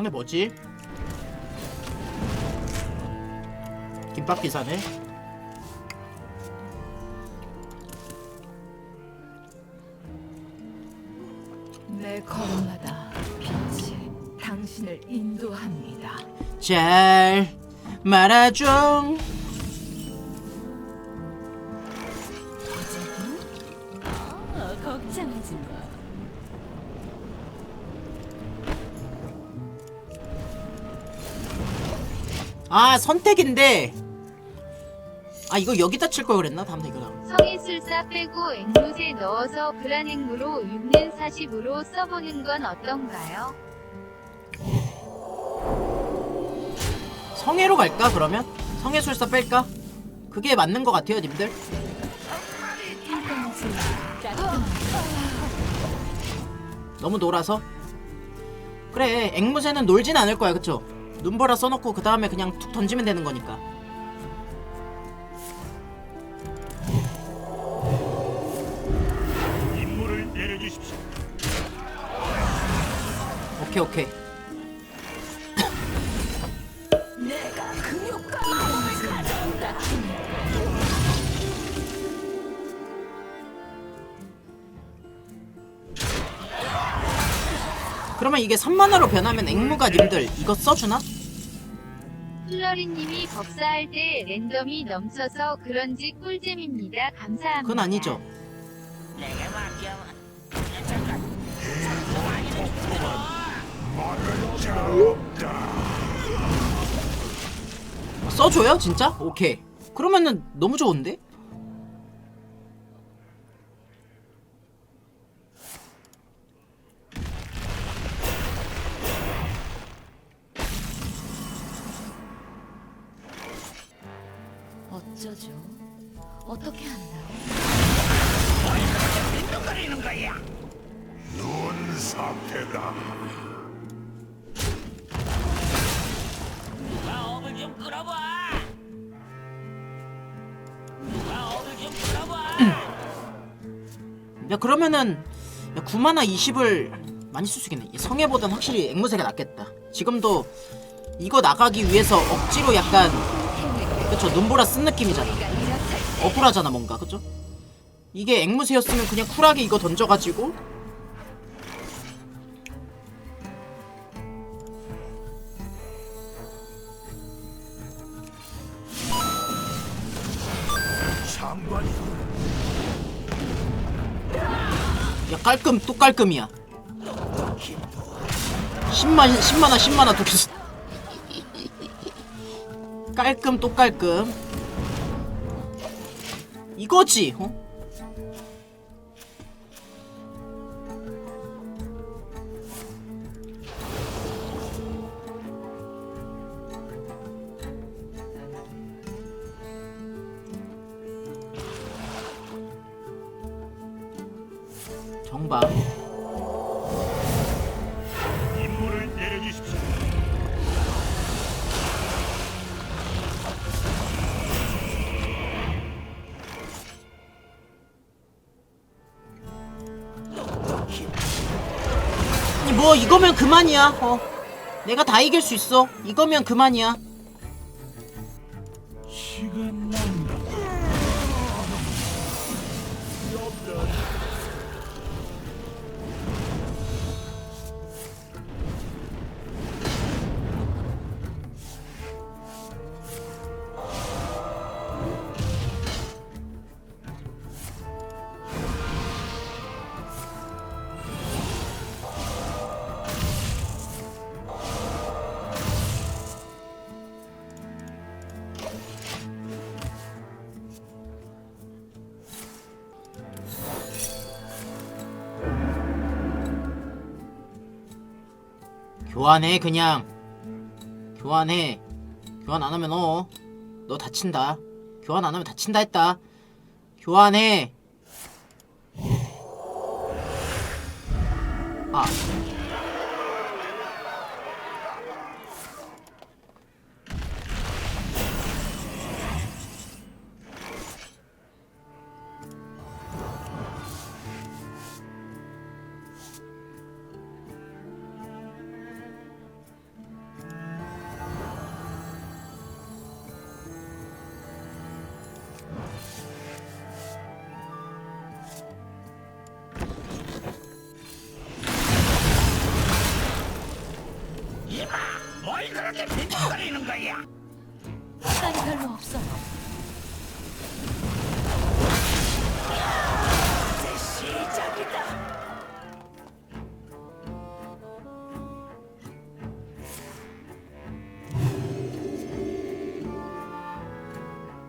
상대 뭐지? 김밥 기사네. 내 걸음마다 빛이 당신을 인도합니다. 잘 말아줘. 어, 걱정하지 마. 아 선택인데. 아 이거 여기다 칠 걸 그랬나? 다음 이거다. 성인술사 빼고 앵무새 넣어서 불안앵무로 6는 40으로 써보는 건 어떤가요? 성애로 갈까 그러면? 성애술사 뺄까? 그게 맞는 것 같아요, 님들. 너무 놀아서. 그래, 앵무새는 놀진 않을 거야, 그쵸? 눈보라 써놓고 그 다음에 그냥 툭 던지면 되는 거니까. 임무를 내려주십시오. 오케이, 오케이. 그러면 이게 3만화로 변하면 앵무가 님들 이거 써주나? 플러리님이 법사할 때 랜덤이 넘쳐서 그런지 꿀잼입니다. 감사합니다. 그건 아니죠. 써줘요, 진짜? 오케이. 그러면은 너무 좋은데? 야 그러면은 야 9만화 20을 많이 쓸 수 있겠네. 성애보단 확실히 앵무새가 낫겠다. 지금도 이거 나가기 위해서 억지로 약간 그쵸 눈보라 쓴 느낌이잖아. 억울하잖아 뭔가. 그쵸? 이게 앵무새였으면 그냥 쿨하게 이거 던져가지고 깔끔 또 깔끔이야 10만 10만화 10만화 두 개. 깔끔 또 깔끔. 이거지. 어? 뭐 이거면 그만이야. 어. 내가 다 이길 수 있어. 이거면 그만이야. 교환해 그냥. 교환해. 교환 안 하면 어. 너 다친다. 교환 안 하면 다친다 했다. 교환해.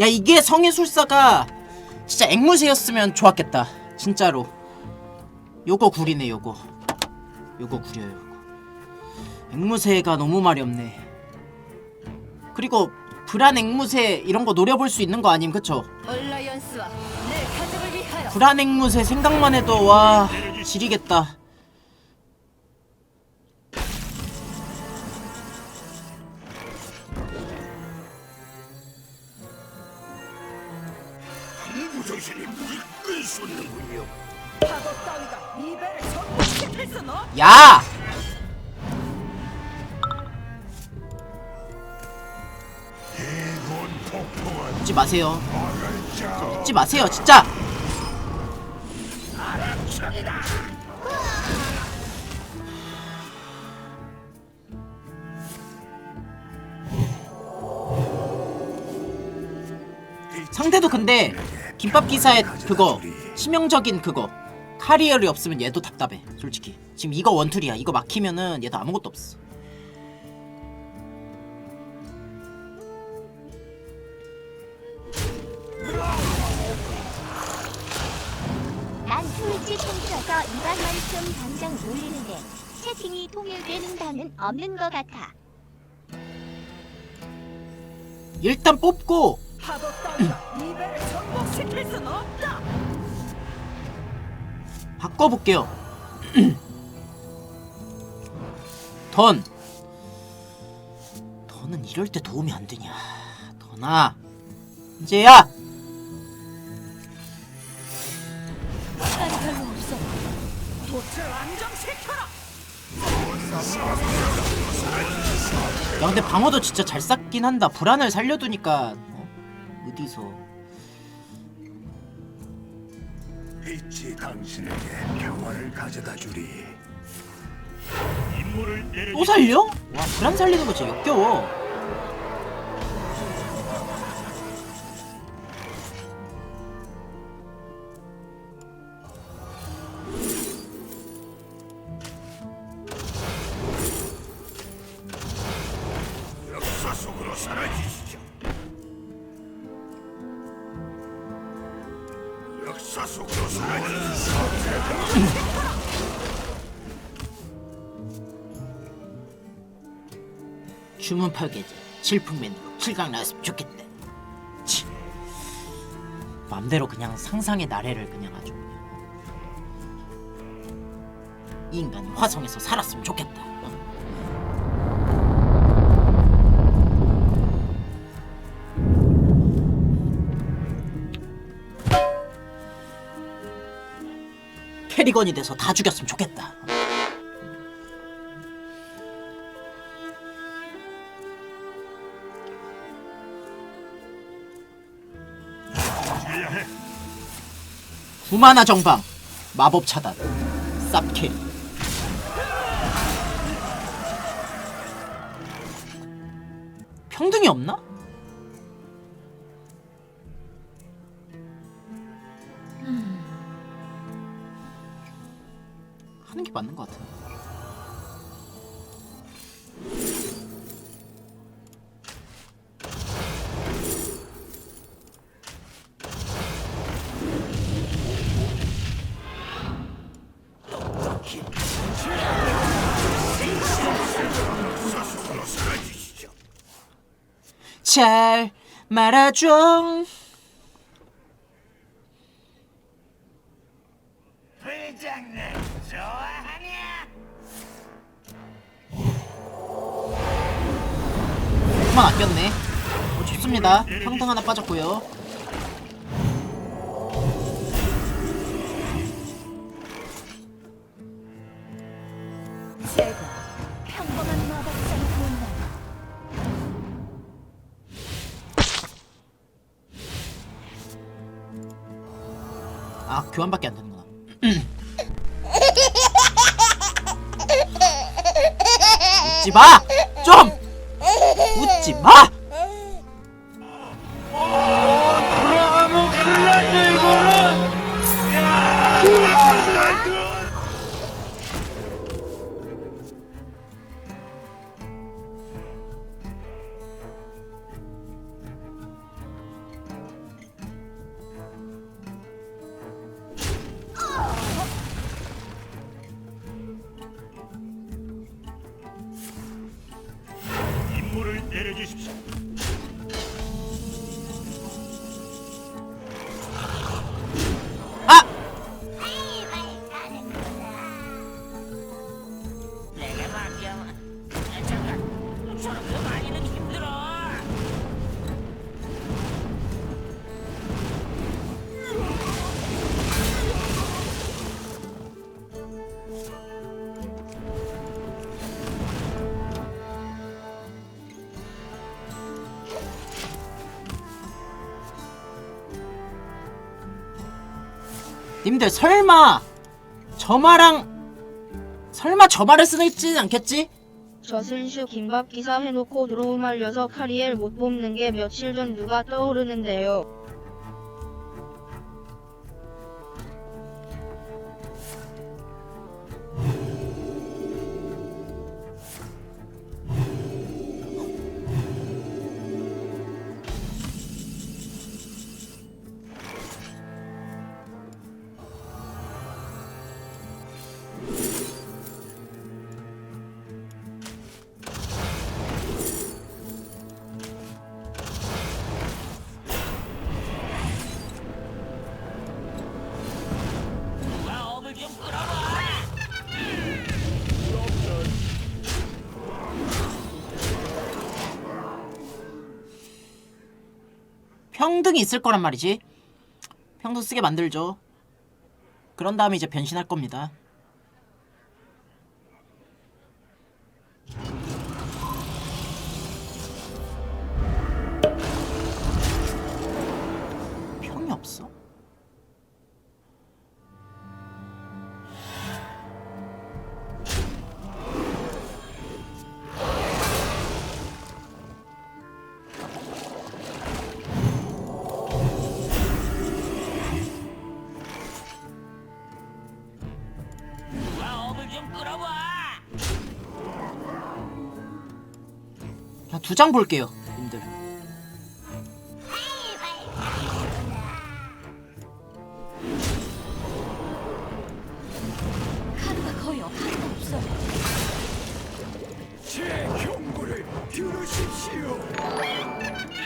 야 이게 성의술사가 진짜 앵무새였으면 좋았겠다. 진짜로. 요거 구리네 요거. 요거 구려요 요거. 앵무새가 너무 말이 없네. 그리고 불안 앵무새 이런 거 노려볼 수 있는 거 아님 그쵸? 불안 앵무새 생각만 해도 와 지리겠다 야! 웃지 마세요. 웃지 마세요 진짜 상대도 근데 김밥 기사의 그거 치명적인 그거 카리어리 없으면 얘도 답답해 솔직히 지금 이거 원툴이야 이거 막히면은 얘도 아무것도 없어 난 트위치 통틀어서 이반만큼 당장 올리는데 채팅이 통일되는 방은 없는 것 같아. 일단 뽑고 파도 따위가 이 배를 전복시킬 수는 없다. 바꿔볼게요 던 던은 이럴 때 도움이 안 되냐 던아 이제야 시간이. 야 근데 방어도 진짜 잘 쌓긴 한다 불안을 살려두니까 어? 어디서 빛이 당신에게 평화를 가져다 주리. 또. 살려? 와 불안 살리는 거 진짜 역겨워 주문 팔게지 질풍맨으로 실강 나왔으면 좋겠다 치. 맘대로 그냥 상상의 나래를 그냥 아주 인간이 화성에서 살았으면 좋겠다 어? 캐리건이 돼서 다 죽였으면 좋겠다 해야 해. 구마나 정방 마법 차단 쌉캐리 평등이 없나? 하는 게 맞는 것 같아. 잘 말아줘. 회장님 좋아하냐? 그만 아꼈네. 어, 좋습니다. 평등 하나 빠졌고요. 제가 아 교환밖에 안 되는구나. 웃지 마. 좀 웃지 마! 님들 설마 저마랑 설마 저 말을 쓰는 있진 않겠지? 저슬슈 김밥 기사 해놓고 드로우 말려서 카리엘 못 뽑는 게 며칠 전 누가 떠오르는데요. 평등이 있을 거란 말이지. 평등 쓰게 만들죠. 그런 다음에 이제 변신할 겁니다. 두 장 볼게요, 님들. 카드가 거의 없, 카드가 없어. 제 경고를 들으십시오.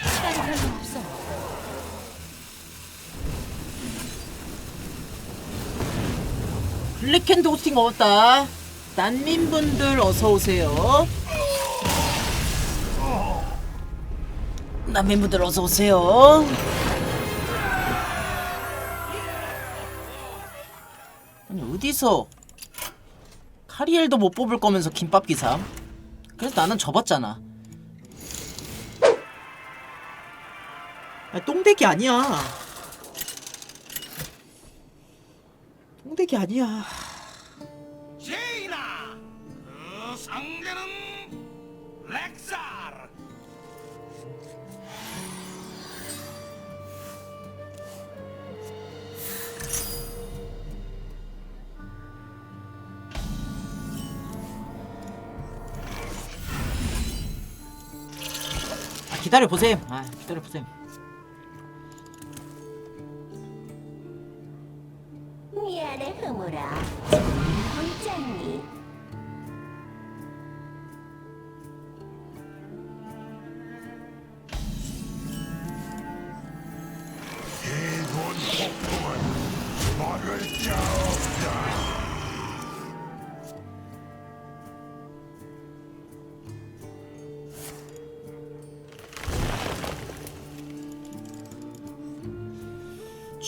시간이 별로 없어. 블랙핸드 호스팅 먹었다. 난민분들 어서 오세요. 난민분들 어서 오세요. 아니 어디서 카리엘도 못 뽑을 거면서 김밥 기삼? 그래서 나는 접었잖아. 아니, 똥대기 아니야. 똥대기 아니야. 제이나 그 상대는 렉사 기다려 보셈. 아, 기다려 보셈.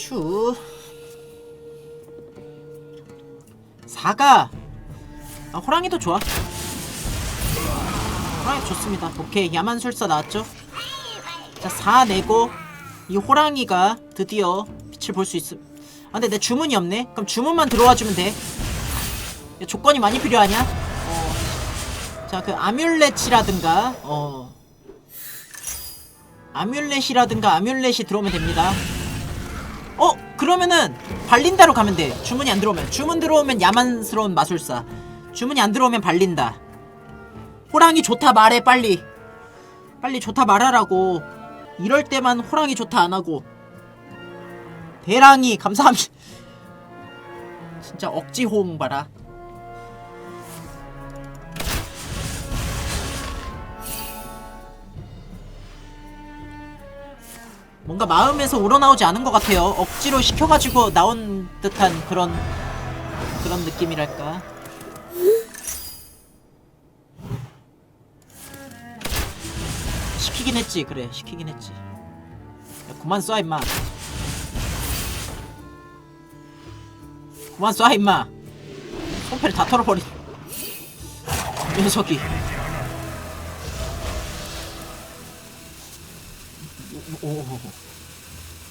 추. 사가. 아, 호랑이도 좋아. 호랑이 좋습니다. 오케이, 야만술사 나왔죠? 자, 4 내고 이 호랑이가 드디어 빛을 볼 수 있음. 아, 근데 내 주문이 없네. 그럼 주문만 들어와 주면 돼. 야, 조건이 많이 필요하냐? 어. 자, 그 아뮬렛이라든가 어. 아뮬렛이라든가 아뮬렛이 들어오면 됩니다. 어 그러면은 발린다로 가면 돼. 주문이 안 들어오면 주문 들어오면 야만스러운 마술사. 주문이 안 들어오면 발린다. 호랑이 좋다 말해 빨리. 빨리 좋다 말하라고. 이럴 때만 호랑이 좋다 안 하고. 대랑이 감사합니다. 진짜 억지 호응 봐라. 뭔가 마음에서 우러나오지 않은 것 같아요. 억지로 시켜가지고 나온 듯한 그런 그런 느낌이랄까. 시키긴 했지, 그래, 시키긴 했지. 야, 그만 쏴 임마. 그만 쏴 임마. 손패를 다 털어버린 이 녀석이. 오.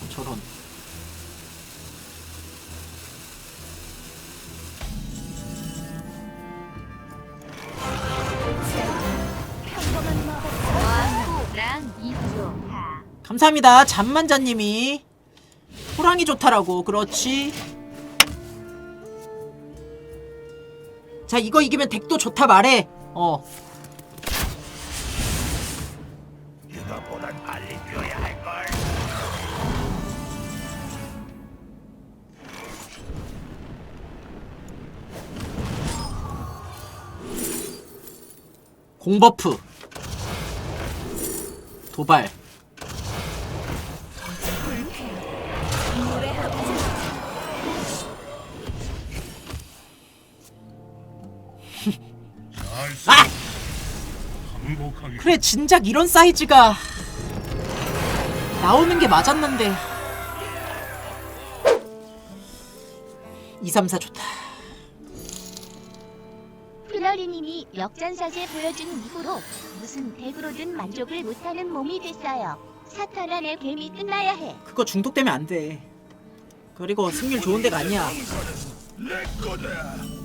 저런. 감사합니다. 잠만자님이 호랑이 좋다라고 그렇지. 자 이거 이기면 덱도 좋다 말해. 어. 공버프. 도발. 아! 그래 진작 이런 사이즈가 나오는 게 맞았는데 2, 3, 4 좋다 플러리님이 역전사제 보여준 이후로 무슨 덱으로든 만족을 못하는 몸이 됐어요. 사탄안의 뱀이 끝나야 해. 그거 중독되면 안 돼 그리고 승률 좋은 데가 아니야.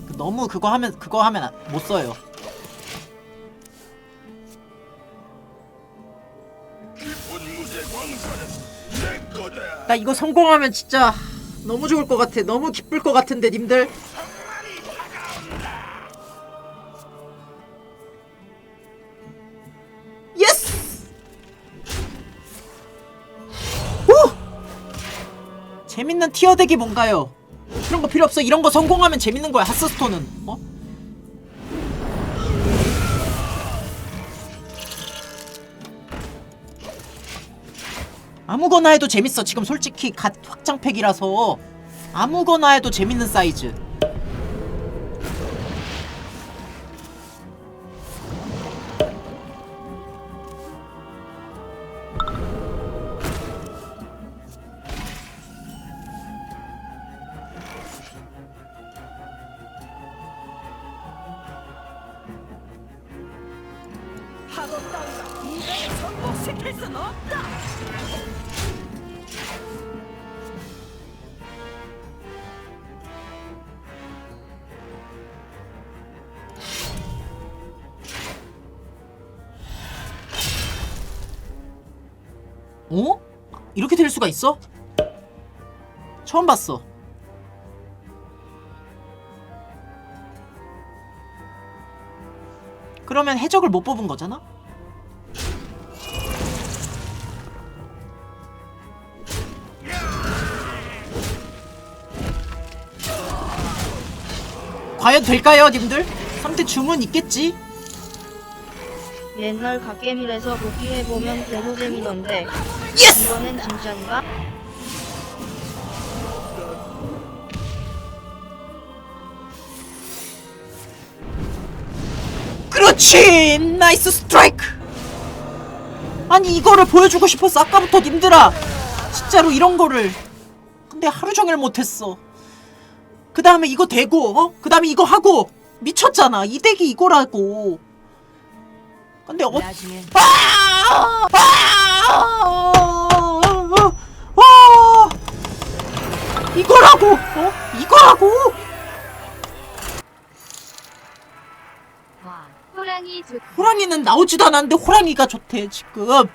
그 너무 그거 하면 그거 하면 안- 못 써요. 나 이거 성공하면 진짜 너무 좋을 것 같아 너무 기쁠 것 같은데 님들 재밌는 티어 덱이 뭔가요 이런 거 필요 없어 이런 거 성공하면 재밌는 거야 하스스톤은 어? 아무거나 해도 재밌어. 지금 솔직히 갓 확장팩이라서 아무거나 해도 재밌는 사이즈. 어? 이렇게 될 수가 있어? 처음 봤어. 그러면 해적을 못 뽑은 거잖아? 과연 될까요, 님들? 3대 주문 있겠지? 옛날 갓게임에서 복귀해보면 개노잼이던데 예스! 이번엔 진짠가? 그렇지! 나이스 스트라이크! 아니 이거를 보여주고 싶었어 아까부터 님들아 진짜로 이런 거를 근데 하루 종일 못했어 그 다음에 이거 대고 어? 그 다음에 이거 하고 미쳤잖아 이 덱이 이거라고 근데 어... 나중에 아! 아! 아! 이거라고 어? 이거라고 와 호랑이 좋 호랑이는 나오지도 않았는데 호랑이가 좋대 지금